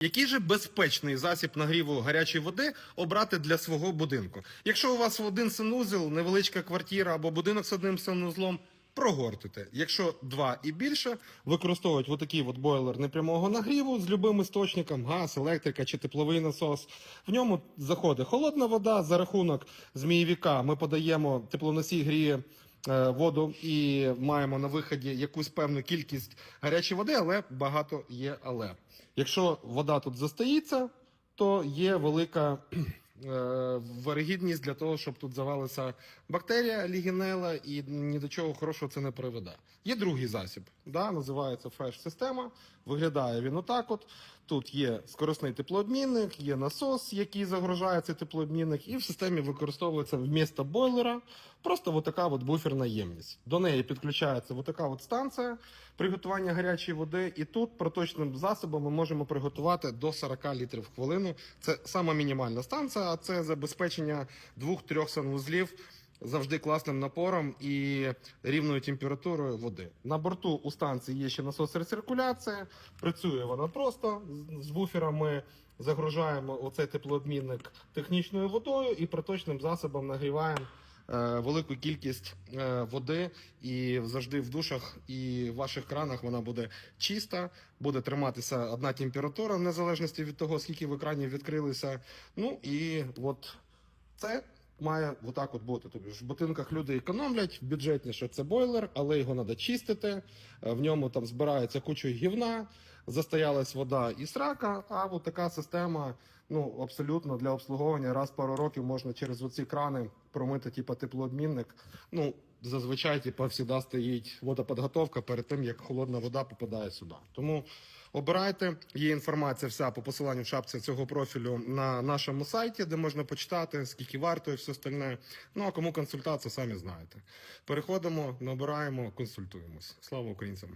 Який же безпечний засіб нагріву гарячої води обрати для свого будинку? Якщо у вас один санузел, невеличка квартира або будинок з одним санузлом, прогортите. Якщо два і більше, використовують отакий от бойлер непрямого нагріву з любим істочником, газ, електрика чи тепловий насос. В ньому заходить холодна вода. За рахунок змієвіка ми подаємо теплоносій гріє воду і маємо на виході якусь певну кількість гарячої води, але багато є але. Якщо вода тут застоїться, то є велика е, для того, щоб тут завалася бактерія лігінела, і ні до чого хорошого це не приведе. Є другий засіб, да, називається фреш-система. Виглядає він отак. От тут є скоросний теплообмінник, є насос, який загружає цей теплообмінник, і в системі використовується вмісто бойлера просто отака от буферна ємність. До неї підключається отака от станція приготування гарячої води, і тут проточним засобом ми можемо приготувати до 40 літрів в хвилину. Це сама мінімальна станція, а це забезпечення двох-трьох санвузлів завжди класним напором і рівною температурою води. На борту у станції є ще насос рециркуляції. Працює вона просто з- буферами. Ми загружаємо оцей теплообмінник технічною водою і проточним засобом нагріваємо. Е, Велику кількість е, води і завжди в душах і в ваших кранах вона буде чиста, буде триматися одна температура в незалежності від того, скільки ви кранів відкрилися. Ну і от це має отак от бути. Тобто ж в будинках люди економлять бюджетніше це бойлер, але його треба чистити. Е, В ньому там збирається куча гівна, застоялась вода і срака. А от така система, ну абсолютно для обслуговування раз пару років можна через оці крани промити, типу, теплообмінник. Ну зазвичай, типу, завжди стоїть водоподготовка перед тим, як холодна вода попадає сюди. Тому обирайте. Є інформація вся по посиланню в шапці цього профілю на нашому сайті, де можна почитати, скільки варто і все остальне. Ну а кому консультація, самі знаєте. Переходимо, набираємо, консультуємось. Слава українцям!